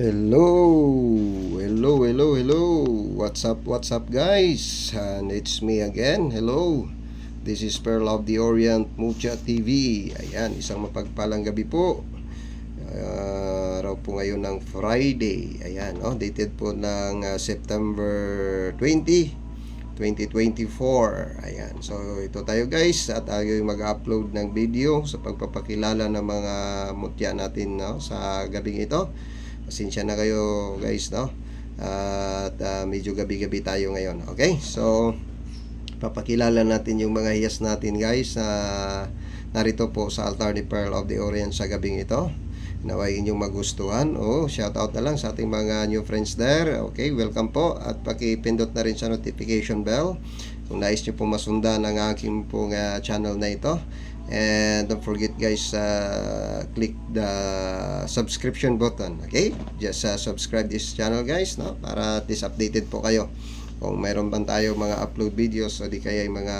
Hello, hello, hello, hello. What's up, what's up, guys? And it's me again. Hello. This is Pearl of the Orient Mucha TV. Ayan, isang mapagpalang gabi po. Araw po ngayon ng Friday. Ayan, oh, dated po ng ah, September 20, 2024. Ayan. So, ito tayo guys at tayo mag-upload ng video sa pagpapakilala ng mga mutya natin no, sa gabing ito. Pasensya na kayo guys, no? At ah, medyo gabi-gabi tayo ngayon. Okay? So, papakilala natin yung mga hiyas natin guys na narito po sa altar ni Pearl of the Orient sa gabing ito. Naway inyong magustuhan. Oh, shout out na lang sa ating mga new friends there. Okay, welcome po at pakipindot na rin sa notification bell kung nais nyo po masundan ang aking pong ah, channel na ito. And don't forget guys, uh, click the subscription button. Okay? Just uh, subscribe this channel guys, no? Para at least updated po kayo kung mayroon bang tayo mga upload videos o di kaya yung mga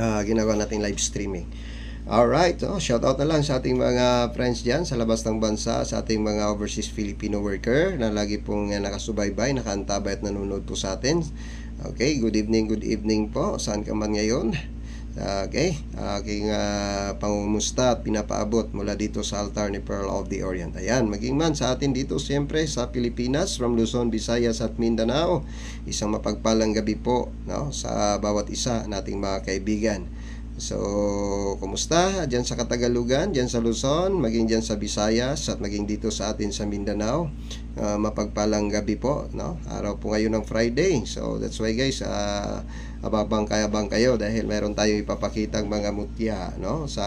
ah, ginagawa nating live streaming. Alright, oh, shout out na lang sa ating mga friends dyan sa labas ng bansa, sa ating mga overseas Filipino worker na lagi pong uh, nakasubaybay, nakaantabay at nanonood po sa atin. Okay, good evening, good evening po. Saan ka man ngayon? Okay, aking uh, pangumusta at pinapaabot mula dito sa altar ni Pearl of the Orient. Ayan, maging man sa atin dito siyempre sa Pilipinas, from Luzon, Visayas at Mindanao. Isang mapagpalang gabi po no, sa bawat isa nating mga kaibigan. So, kumusta? Diyan sa Katagalugan, diyan sa Luzon, maging diyan sa Visayas at maging dito sa atin sa Mindanao. Uh, mapagpalang gabi po, no? Araw po ngayon ng Friday. So, that's why guys, uh, ababang kaya bang kayo dahil meron tayong ipapakitang mga mutya, no? Sa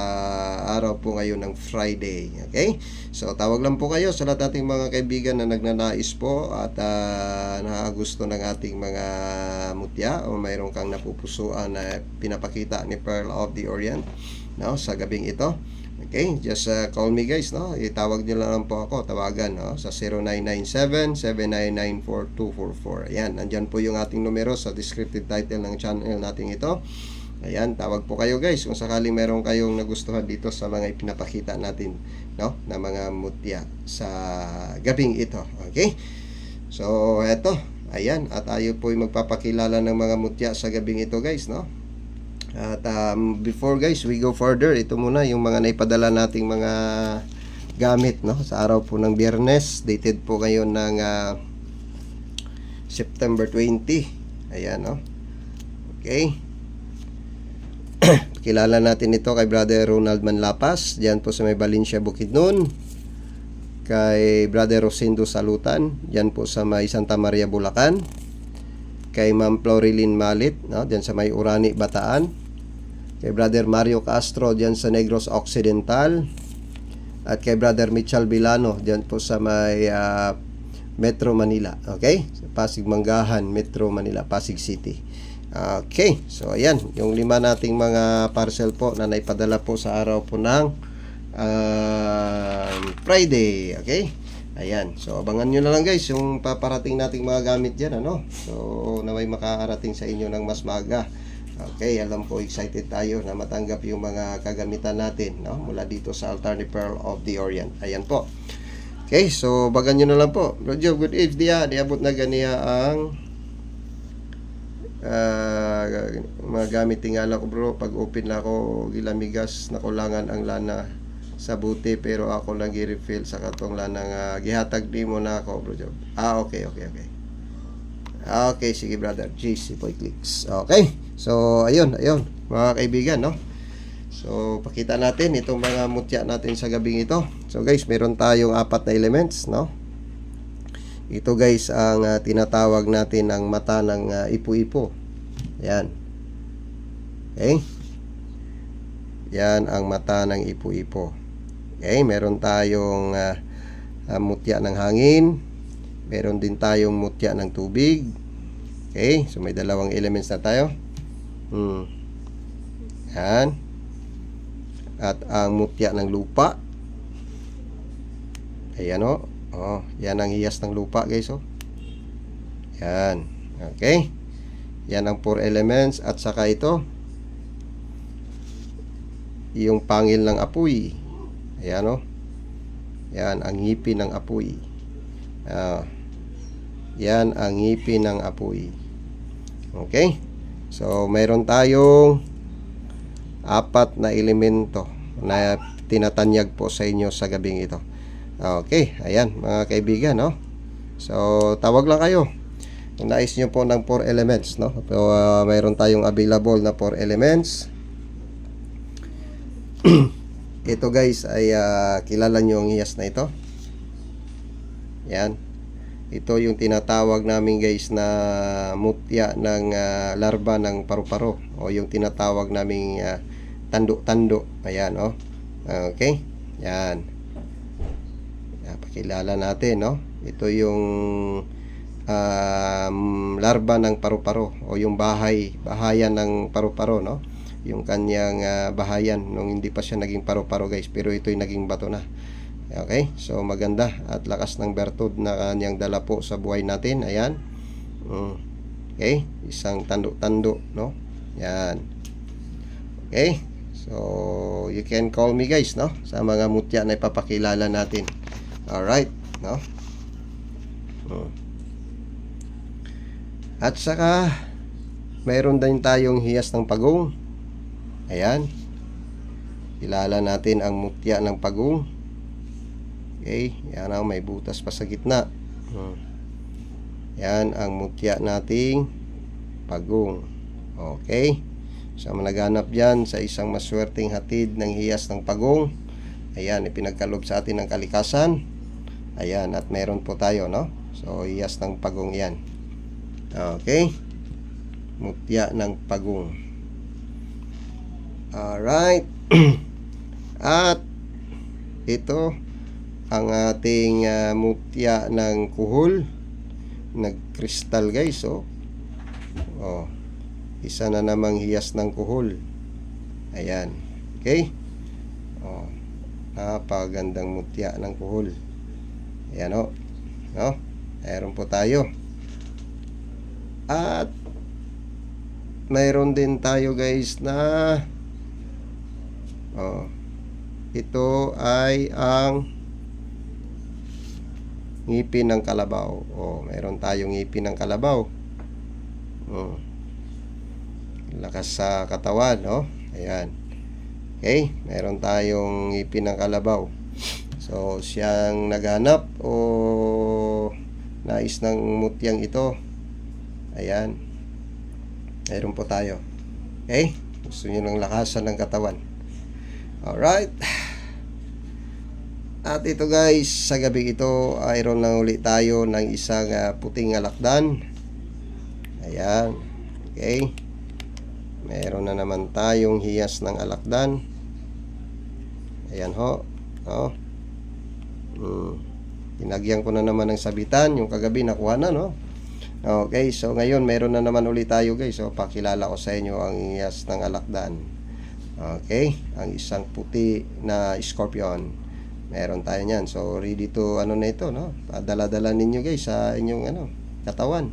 araw po ngayon ng Friday, okay? So, tawag lang po kayo sa lahat nating mga kaibigan na nagnanais po at uh, nakagusto ng ating mga mutya o mayroon kang napupusuan na pinapakita ni Pearl of the Orient, no? Sa gabing ito. Okay, just uh, call me guys, no? Itawag niyo lang po ako, tawagan, no? Sa 0997-799-4244. Ayan, nandyan po yung ating numero sa descriptive title ng channel natin ito. Ayan, tawag po kayo guys kung sakaling meron kayong nagustuhan dito sa mga ipinapakita natin, no? Na mga mutya sa gabing ito. Okay? So, eto. Ayan, at tayo po magpapakilala ng mga mutya sa gabing ito guys, no? At um, before guys, we go further, ito muna yung mga naipadala nating mga gamit no sa araw po ng Biyernes, dated po ngayon ng ah, September 20. Ayan no. Okay. Kilala natin ito kay Brother Ronald Manlapas, diyan po sa may Valencia Bukidnon. Kay Brother Rosendo Salutan, diyan po sa may Santa Maria Bulacan. Kay Ma'am Florilyn Malit, no, diyan sa may Urani Bataan kay Brother Mario Castro diyan sa Negros Occidental at kay Brother Mitchell Bilano diyan po sa may ah, Metro Manila okay Pasig Manggahan Metro Manila Pasig City okay so ayan yung lima nating mga parcel po na naipadala po sa araw po ng ah, Friday okay Ayan. So, abangan nyo na lang guys yung paparating nating mga gamit dyan. Ano? So, naway makarating sa inyo ng mas maaga. Okay, alam ko excited tayo na matanggap yung mga kagamitan natin no? mula dito sa altar Pearl of the Orient. Ayan po. Okay, so bagan nyo na lang po. Joe, good eve dia. Diabot na ganiya ang ah, mga gamit tingala ko bro. Pag open na ako, gilamigas na kulangan ang lana sa buti pero ako lang i-refill sa katong lana nga gihatag di mo na ako bro Joe. Ah, okay, okay, okay. Ah, Okay, sige brother. GC Boy Clicks. Okay. So, ayun, ayun. Mga kaibigan, no? So, pakita natin itong mga mutya natin sa gabing ito. So, guys, meron tayong apat na elements, no? Ito, guys, ang ah, tinatawag natin ang mata ng ah, ipo-ipo. Yan. Okay? Yan ang mata ng ipo-ipo. Okay, meron tayong ah, ah, mutya ng hangin, Meron din tayong mutya ng tubig. Okay, so may dalawang elements na tayo. Hmm. Yan. At ang mutya ng lupa. Ayan o. Oh. oh, yan ang hiyas ng lupa guys oh. Yan. Okay. Yan ang four elements at saka ito yung pangil ng apoy. Ayan o. Yan ang ngipin ng apoy. Ah, yan ang ngipin ng apoy. Okay? So, mayroon tayong apat na elemento na tinatanyag po sa inyo sa gabing ito. Okay, ayan mga kaibigan, no? So, tawag lang kayo. Kung nais nyo po ng 4 elements, no? So, ah, mayroon tayong available na 4 elements. ito guys ay ah, kilala nyo ang hiyas na ito. Yan. Ito yung tinatawag namin guys na mutya ng ah, larba ng paru-paro o yung tinatawag naming ah, tando-tando. Ayan, oh. Okay? Yan. Yan, pakilala natin, no? Ito yung um, larba ng paru-paro o yung bahay, bahayan ng paru-paro, no? Yung kanyang ah, bahayan nung hindi pa siya naging paru-paro, guys. Pero ito'y naging bato na. Okay? So, maganda at lakas ng bertud na kanyang dala po sa buhay natin. Ayan. Mm. Okay? Isang tando-tando, no? Yan. Okay? So, you can call me guys, no? Sa mga mutya na ipapakilala natin. Alright, no? Mm. At saka, mayroon din tayong hiyas ng pagong. Ayan. Kilala natin ang mutya ng pagong. Okay, yan ang may butas pa sa gitna. Hmm. Yan ang mutya nating pagong. Okay. Sa managanap dyan sa isang maswerteng hatid ng hiyas ng pagong. Ayan, ipinagkalob sa atin ng kalikasan. Ayan, at meron po tayo, no? So, hiyas ng pagong yan. Okay. Mutya ng pagong. Alright. at ito ang ating ah, mutya ng kuhol. Nagkristal guys oh. oh isa na namang hiyas ng kuhol. Ayan. Okay? Oh napagandang mutya ng kuhol. Ayan oh. No mayroon po tayo. At mayroon din tayo guys na oh ito ay ang ngipin ng kalabaw. Oh, meron tayong ngipin ng kalabaw. Oh. Lakas sa katawan, no? Ayan. Okay, meron tayong ngipin ng kalabaw. So, siyang naghanap o nais ng mutyang ito. Ayan. Meron po tayo. Okay? Gusto nyo ng lakasan ng katawan. Alright. At ito guys, sa gabi ito, ayron lang ulit tayo ng isang ah, puting alakdan. Ayan. Okay. Meron na naman tayong hiyas ng alakdan. Ayan ho. No? Hmm. Tinagyan ko na naman ng sabitan. Yung kagabi nakuha na, no? Okay, so ngayon meron na naman ulit tayo guys. So pakilala ko sa inyo ang hiyas ng alakdan. Okay, ang isang puti na scorpion. Meron tayo niyan. So, ready to ano na ito, no? Padala-dala ninyo guys sa inyong ano, katawan.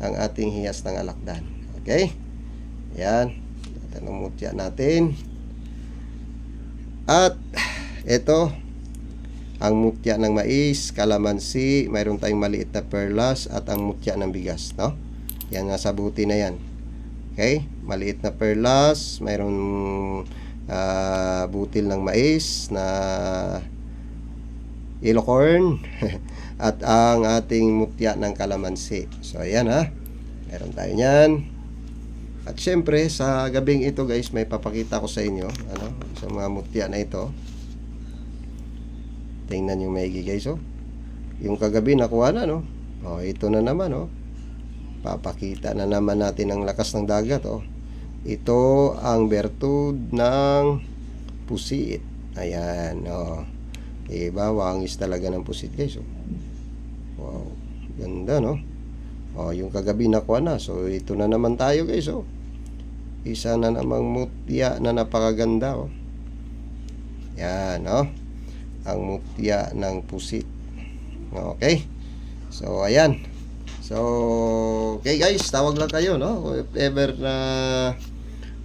Ang ating hiyas ng alakdan. Okay? Yan. Ito ang mutya natin. At ito ang mutya ng mais, kalamansi, mayroon tayong maliit na perlas at ang mutya ng bigas, no? Yan nga sa buti na yan. Okay? Maliit na perlas, mayroon ah, butil ng mais na yellow corn at ang ating mutya ng kalamansi. So ayan ha. Meron tayo niyan. At syempre sa gabing ito guys may papakita ko sa inyo ano sa mga mutya na ito. Tingnan yung maigi guys oh. Yung kagabi nakuha na no. Oh, ito na naman oh. Papakita na naman natin ang lakas ng dagat oh. Ito ang bertud ng pusit. Ayan oh. Iba, wangis talaga ng pusit guys. Oh. Wow, ganda no. Oh, yung kagabi nakuha na. So ito na naman tayo guys oh. Isa na namang mutya na napakaganda oh. Yan oh. Ang mutya ng pusit. Okay. So ayan. So okay guys, tawag lang kayo no. If ever na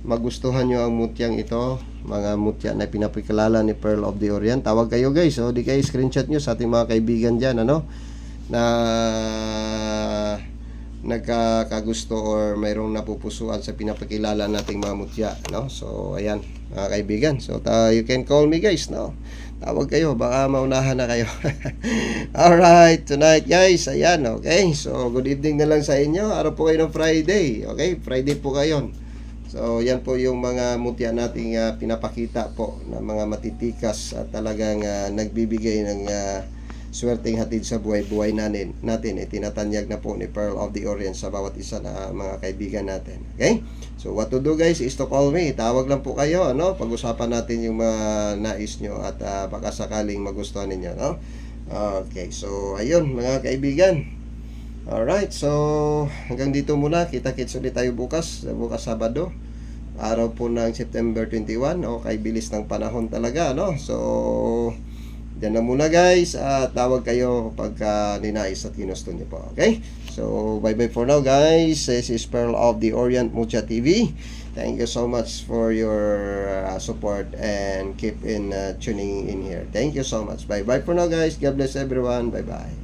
magustuhan nyo ang mutyang ito, mga mutya na pinapakilala ni Pearl of the Orient, tawag kayo guys. So, di kayo screenshot nyo sa ating mga kaibigan dyan, ano? na nagkakagusto or mayroong napupusuan sa pinapakilala nating mga mutya, no? So, ayan, mga kaibigan. So, ta- you can call me guys, no? Tawag kayo, baka maunahan na kayo. Alright, tonight guys, ayan, okay? So, good evening na lang sa inyo. Araw po kayo ng Friday, okay? Friday po kayo. So, yan po yung mga mutya nating ah, pinapakita po na mga matitikas at talagang ah, nagbibigay ng ah, swerteng hatid sa buhay-buhay natin. natin. Itinatanyag na po ni Pearl of the Orient sa bawat isa na mga kaibigan natin. Okay? So, what to do guys is to call me. Tawag lang po kayo, ano? Pag-usapan natin yung mga nais nyo at ah, baka sakaling magustuhan ninyo, no? Okay, so ayun mga kaibigan. Alright, so hanggang dito muna. Kita-kits ulit tayo bukas, bukas Sabado. Araw po ng September 21. Okay, bilis ng panahon talaga, no? So, dyan na muna guys. At tawag kayo pagka ninais at ginusto niyo po. Okay? So, bye-bye for now guys. This is Pearl of the Orient Mucha TV. Thank you so much for your uh, support and keep in uh, tuning in here. Thank you so much. Bye-bye for now guys. God bless everyone. Bye-bye.